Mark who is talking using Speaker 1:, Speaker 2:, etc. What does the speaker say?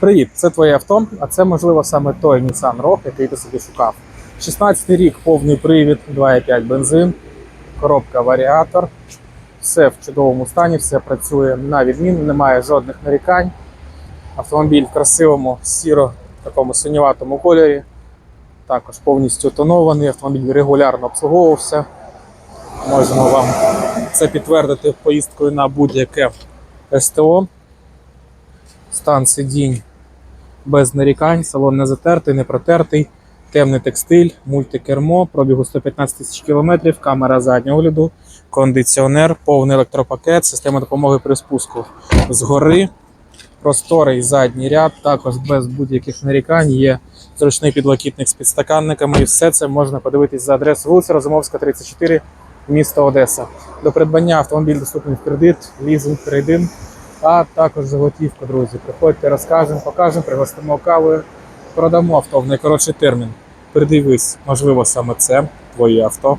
Speaker 1: Привіт, це твоє авто, а це можливо саме той Nissan Rogue, який ти собі шукав. 16 рік, повний привід, 2,5 бензин, коробка варіатор. Все в чудовому стані, все працює на відміну, немає жодних нарікань. Автомобіль в красивому сіро такому синюватому кольорі. Також повністю тонований, автомобіль регулярно обслуговувався. Можемо вам це підтвердити поїздкою на будь-яке СТО. Стан сидінь без нарікань, салон не затертий, не протертий, темний текстиль, мультикермо, пробігу 115 тисяч кілометрів, камера заднього огляду, кондиціонер, повний електропакет, система допомоги при спуску згори, просторий задній ряд, також без будь-яких нарікань. Є зручний підлокітник з підстаканниками. І все це можна подивитись за адресою вулиця Розумовська, 34, місто Одеса. До придбання автомобіль доступний в кредит, лізинг, трейдин, а також заготівку, друзі. Приходьте, розкажемо, покажемо, пригостимо кавою, продамо авто в найкоротший термін. Придивись, можливо, саме це твоє авто.